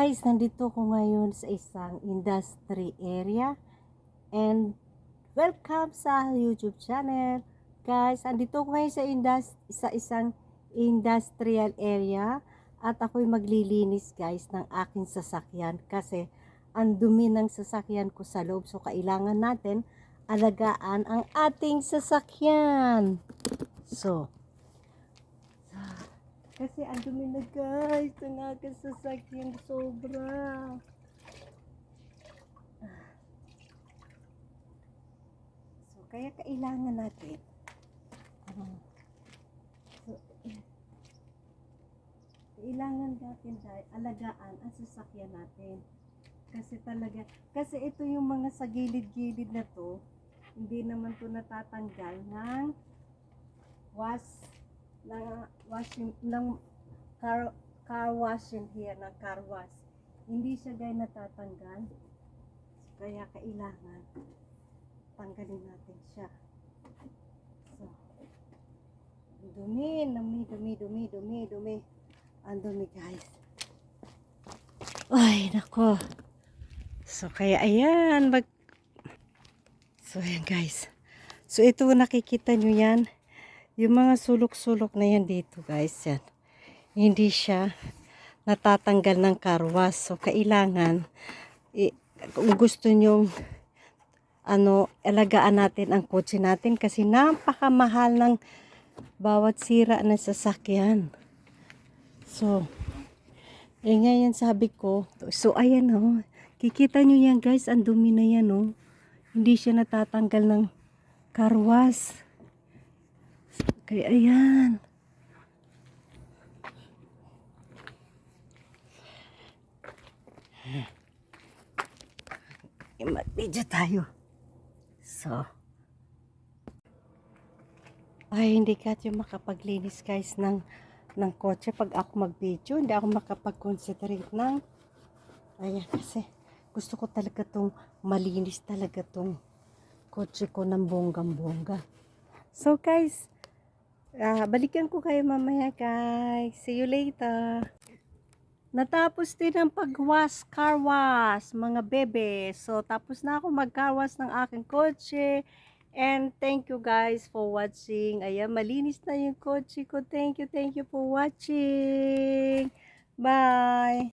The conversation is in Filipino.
guys, nandito ko ngayon sa isang industry area and welcome sa YouTube channel. Guys, andito ko ngayon sa, indus- sa isang industrial area at ako'y maglilinis guys ng aking sasakyan kasi ang dumi ng sasakyan ko sa loob so kailangan natin alagaan ang ating sasakyan. So, kasi ang dumi na guys, ng aking sasakyan sobra. So, kaya kailangan natin. ano, so, kailangan natin dahil alagaan ang sasakyan natin. Kasi talaga, kasi ito yung mga sa gilid-gilid na to, hindi naman to natatanggal ng was ng washing ng car car washing here ng car wash hindi siya gaya natatanggal. Kaya kailangan tanggalin natin siya. So dumi dumi dumi dumi dumi dumi. Ang dumi guys. Ay nako. So kaya ayan mag so ayan guys. So ito nakikita nyo yan yung mga sulok-sulok na yan dito guys yan. Hindi siya natatanggal ng karwas. So kailangan i- kung gusto nyo ano, alagaan natin ang kotse natin kasi napakamahal ng bawat sira ng sasakyan. So, eh ngayon sabi ko, so ayan oh, kikita nyo yan guys, ang dumi na yan oh. Hindi siya natatanggal ng karwas. Kaya ayan. Mag-video tayo. So. Ay, hindi ka yung makapaglinis guys ng, ng kotse pag ako mag-video. Hindi ako makapag-concentrate ng ayan kasi gusto ko talaga tong malinis talaga tong kotse ko ng bonggang-bongga. So guys, Ah, balikan ko kayo mamaya guys. See you later. Natapos din ang pagwas, car wash, mga bebe. So, tapos na ako mag-car wash ng aking kotse. And thank you guys for watching. Ayan, malinis na yung kotse ko. Thank you, thank you for watching. Bye!